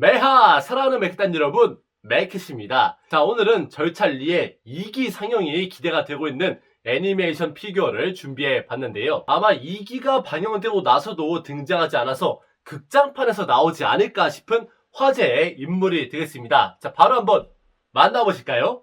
자, 사랑하는 맥단 여러분, 맥켓입니다. 자, 오늘은 절찰리의 2기 상영이 기대가 되고 있는 애니메이션 피규어를 준비해 봤는데요. 아마 2기가 방영되고 나서도 등장하지 않아서 극장판에서 나오지 않을까 싶은 화제의 인물이 되겠습니다. 자, 바로 한번 만나보실까요?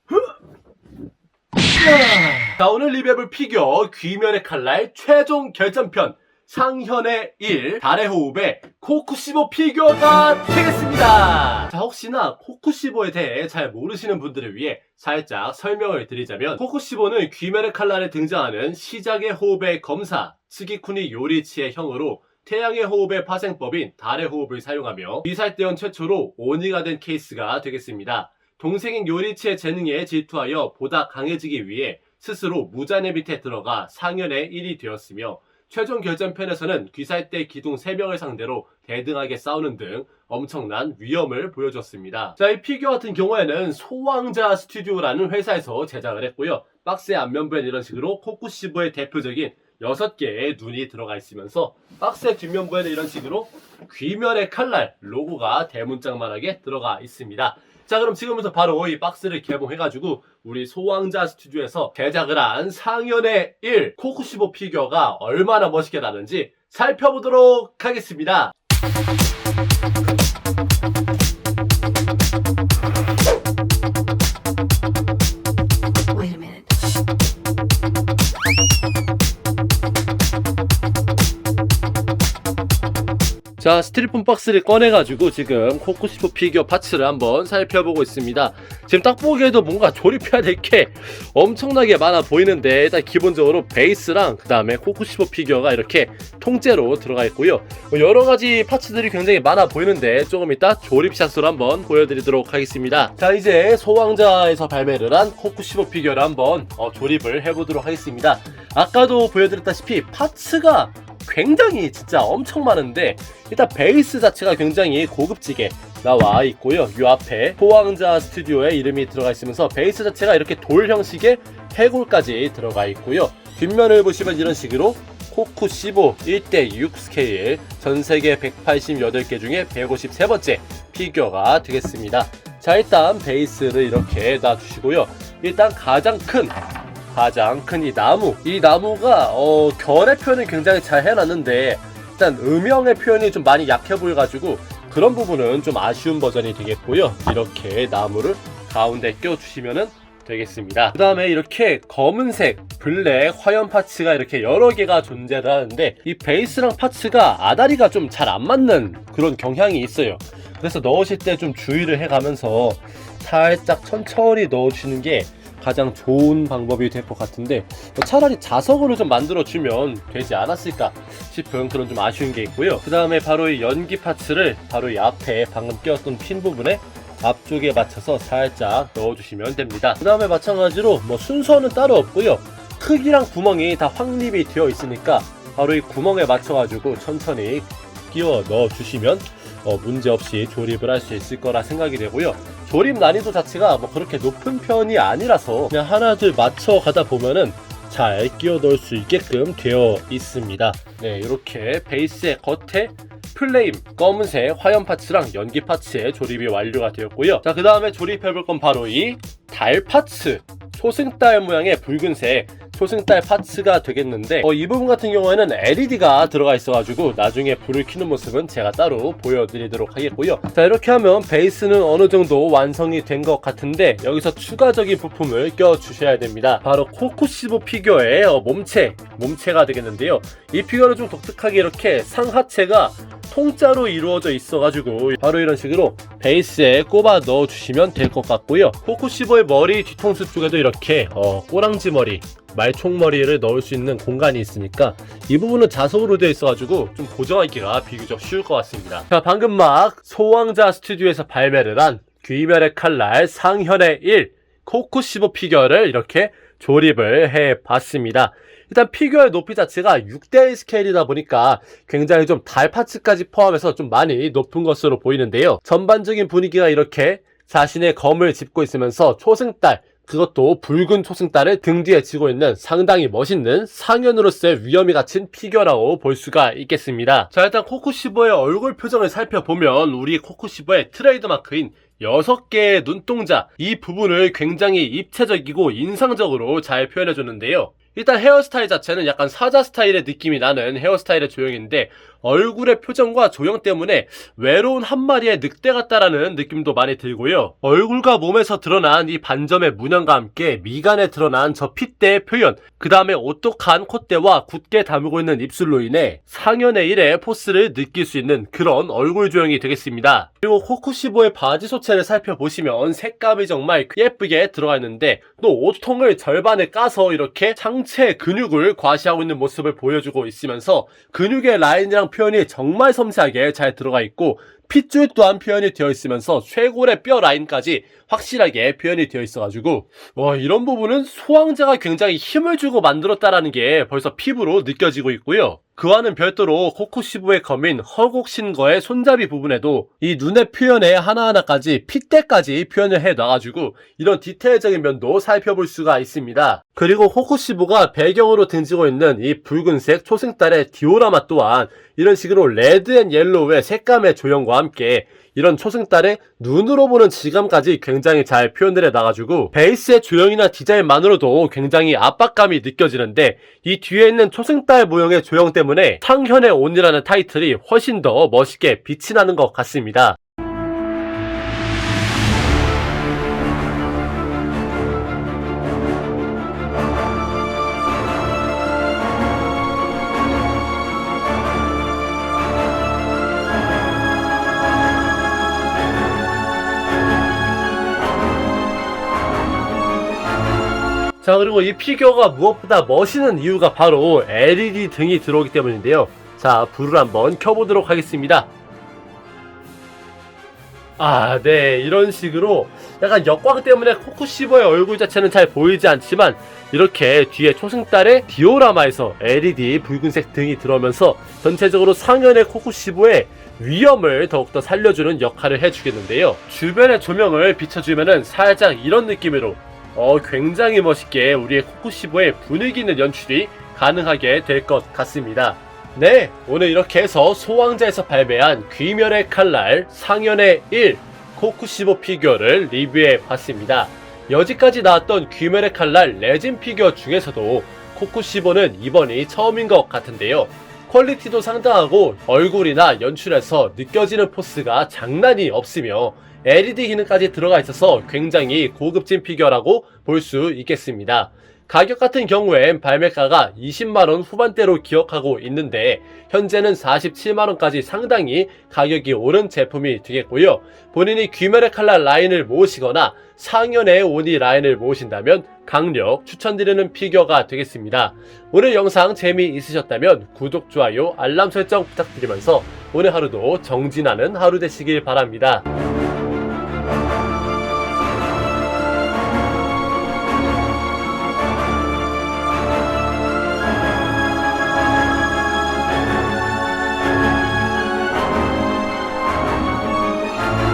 자, 오늘 리뷰해볼 피규어 귀면의 칼날 최종 결전편 상현의 1 달의 호흡의 코쿠시보 피규어가 되겠습니다. 자, 혹시나 코쿠시보에 대해 잘 모르시는 분들을 위해 살짝 설명을 드리자면 코쿠시보는 귀면의 칼날에 등장하는 시작의 호흡의 검사 스기쿠니 요리치의 형으로 태양의 호흡의 파생법인 달의 호흡을 사용하며 미살대원 최초로 오니가 된 케이스가 되겠습니다. 동생인 요리치의 재능에 질투하여 보다 강해지기 위해 스스로 무자네 밑에 들어가 상현의 1이 되었으며 최종 결전편에서는 귀살대 기둥 3명을 상대로 대등하게 싸우는 등 엄청난 위험을 보여줬습니다. 자, 이 피규어 같은 경우에는 소왕자 스튜디오라는 회사에서 제작을 했고요. 박스의 앞면부엔 이런 식으로 코쿠시보의 대표적인 6개의 눈이 들어가 있으면서 박스의 뒷면부에는 이런 식으로 귀멸의 칼날 로고가 대문짝만하게 들어가 있습니다. 자 그럼 지금부터 바로 이 박스를 개봉해가지고 우리 소왕자 스튜디오에서 제작을 한 상현의 1 코쿠시보 피규어가 얼마나 멋있게 나는지 살펴보도록 하겠습니다. 자 스티로폼 박스를 꺼내가지고 지금 코쿠시보 피규어 파츠를 한번 살펴보고 있습니다. 지금 딱 보기에도 뭔가 조립해야 될 게 엄청나게 많아 보이는데 일단 기본적으로 베이스랑 그 다음에 코쿠시보 피규어가 이렇게 통째로 들어가 있고요. 뭐 여러가지 파츠들이 굉장히 많아 보이는데 조금 이따 조립샷으로 한번 보여드리도록 하겠습니다. 자 이제 소왕자에서 발매를 한 코쿠시보 피규어를 한번 어, 조립을 해보도록 하겠습니다. 아까도 보여드렸다시피 파츠가 굉장히 진짜 엄청 많은데 일단 베이스 자체가 굉장히 고급지게 나와 있고요. 이 앞에 포왕자 스튜디오의 이름이 들어가 있으면서 베이스 자체가 이렇게 돌 형식의 해골까지 들어가 있고요. 뒷면을 보시면 이런 식으로 코쿠 15 1대6 스케일 전 세계 188개 중에 153번째 피규어가 되겠습니다. 자 일단 베이스를 이렇게 놔주시고요. 일단 가장 큰 가장 큰 이 나무. 이 나무가 어, 결의 표현을 굉장히 잘 해놨는데 일단 음영의 표현이 좀 많이 약해 보여가지고 그런 부분은 좀 아쉬운 버전이 되겠고요. 이렇게 나무를 가운데 껴주시면은 되겠습니다. 그 다음에 이렇게 검은색 블랙 화염 파츠가 이렇게 여러 개가 존재를 하는데 이 베이스랑 파츠가 아다리가 좀 잘 안 맞는 그런 경향이 있어요. 그래서 넣으실 때 좀 주의를 해가면서 살짝 천천히 넣어주시는 게 가장 좋은 방법이 될 것 같은데 뭐 차라리 자석으로 좀 만들어주면 되지 않았을까 싶은 그런 좀 아쉬운 게 있고요. 그 다음에 바로 이 연기 파츠를 바로 이 앞에 방금 끼웠던 핀 부분에 앞쪽에 맞춰서 살짝 넣어주시면 됩니다. 그 다음에 마찬가지로 뭐 순서는 따로 없고요. 크기랑 구멍이 다 확립이 되어 있으니까 바로 이 구멍에 맞춰가지고 천천히 끼워 넣어주시면 어, 문제없이 조립을 할 수 있을 거라 생각이 되고요. 조립 난이도 자체가 뭐 그렇게 높은 편이 아니라서 그냥 하나 둘 맞춰 가다 보면은 잘 끼워 넣을 수 있게끔 되어 있습니다. 네, 이렇게 베이스의 겉에 플레임, 검은색 화염 파츠랑 연기 파츠의 조립이 완료가 되었고요. 자, 그 다음에 조립해볼 건 바로 이 달 파츠. 소승달 모양의 붉은색 소승달 파츠가 되겠는데 어, 이 부분 같은 경우에는 LED가 들어가 있어가지고 나중에 불을 켜는 모습은 제가 따로 보여드리도록 하겠고요. 자 이렇게 하면 베이스는 어느 정도 완성이 된 것 같은데 여기서 추가적인 부품을 껴 주셔야 됩니다. 바로 코코시보 피규어의 어, 몸체 몸체가 되겠는데요. 이 피규어는 좀 독특하게 이렇게 상하체가 통짜로 이루어져 있어가지고 바로 이런 식으로 베이스에 꼽아 넣어주시면 될 것 같고요. 코코시보의 머리 뒤통수 쪽에도 이렇게 어, 꼬랑지 머리 말총머리를 넣을 수 있는 공간이 있으니까 이 부분은 자석으로 되어 있어가지고 좀 고정하기가 비교적 쉬울 것 같습니다 자 방금 막 소왕자 스튜디오에서 발매를 한 귀멸의 칼날 상현의 1 코코시보 피규어를 이렇게 조립을 해 봤습니다 일단 피규어의 높이 자체가 6대1 스케일이다 보니까 굉장히 좀 달 파츠까지 포함해서 좀 많이 높은 것으로 보이는데요. 전반적인 분위기가 이렇게 자신의 검을 짚고 있으면서 초승달 그것도 붉은 초승달을 등 뒤에 지고 있는 상당히 멋있는 상현으로서의 위험이 갇힌 피규어라고 볼 수가 있겠습니다. 자 일단 코쿠시보의 얼굴 표정을 살펴보면 우리 코쿠시보의 트레이드 마크인 6개의 눈동자 이 부분을 굉장히 입체적이고 인상적으로 잘 표현해줬는데요. 일단 헤어스타일 자체는 약간 사자 스타일의 느낌이 나는 헤어스타일의 조형인데 얼굴의 표정과 조형 때문에 외로운 한 마리의 늑대 같다라는 느낌도 많이 들고요. 얼굴과 몸에서 드러난 이 반점의 문양과 함께 미간에 드러난 저 핏대의 표현, 그 다음에 오똑한 콧대와 굳게 다무고 있는 입술로 인해 상현의 일의 포스를 느낄 수 있는 그런 얼굴 조형이 되겠습니다. 그리고 코쿠시보의 바지 소체를 살펴보시면 색감이 정말 예쁘게 들어가 있는데 또 옷통을 절반에 까서 이렇게 상체 근육을 과시하고 있는 모습을 보여주고 있으면서 근육의 라인이랑 표현이 정말 섬세하게 잘 들어가 있고 핏줄 또한 표현이 되어 있으면서 쇄골의 뼈 라인까지 확실하게 표현이 되어 있어가지고 와 이런 부분은 소황제가 굉장히 힘을 주고 만들었다라는 게 벌써 피부로 느껴지고 있고요. 그와는 별도로 코코시부의 검인 허곡신거의 손잡이 부분에도 이 눈의 표현에 하나하나까지 핏대까지 표현을 해 놔가지고 이런 디테일적인 면도 살펴볼 수가 있습니다. 그리고 코코시부가 배경으로 등지고 있는 이 붉은색 초승달의 디오라마 또한 이런 식으로 레드 앤 옐로우의 색감의 조형과 함께 이런 초승달의 눈으로 보는 질감까지 굉장히 잘 표현을 해 나가지고 베이스의 조형이나 디자인만으로도 굉장히 압박감이 느껴지는데 이 뒤에 있는 초승달 모형의 조형 때문에 상현의 온이라는 타이틀이 훨씬 더 멋있게 빛이 나는 것 같습니다. 자 그리고 이 피규어가 무엇보다 멋있는 이유가 바로 LED 등이 들어오기 때문인데요. 자 불을 한번 켜보도록 하겠습니다. 아 네 이런 식으로 약간 역광 때문에 코쿠시버의 얼굴 자체는 잘 보이지 않지만 이렇게 뒤에 초승달의 디오라마에서 LED 붉은색 등이 들어오면서 전체적으로 상현의 코쿠시보의 위험을 더욱더 살려주는 역할을 해주겠는데요. 주변의 조명을 비춰주면은 살짝 이런 느낌으로 어, 굉장히 멋있게 우리의 코쿠시보의 분위기 있는 연출이 가능하게 될 것 같습니다. 네, 오늘 이렇게 해서 소왕자에서 발매한 귀멸의 칼날 상현의 1 코쿠시보 피규어를 리뷰해 봤습니다. 여지까지 나왔던 귀멸의 칼날 레진 피규어 중에서도 코쿠시보는 이번이 처음인 것 같은데요. 퀄리티도 상당하고 얼굴이나 연출에서 느껴지는 포스가 장난이 없으며 LED 기능까지 들어가 있어서 굉장히 고급진 피규어라고 볼 수 있겠습니다. 가격 같은 경우엔 발매가가 20만원 후반대로 기억하고 있는데 현재는 47만원까지 상당히 가격이 오른 제품이 되겠고요. 본인이 귀멸의 칼날 라인을 모으시거나 상현의 오니 라인을 모으신다면 강력 추천드리는 피규어가 되겠습니다. 오늘 영상 재미있으셨다면 구독, 좋아요, 알람 설정 부탁드리면서 오늘 하루도 정진하는 하루 되시길 바랍니다.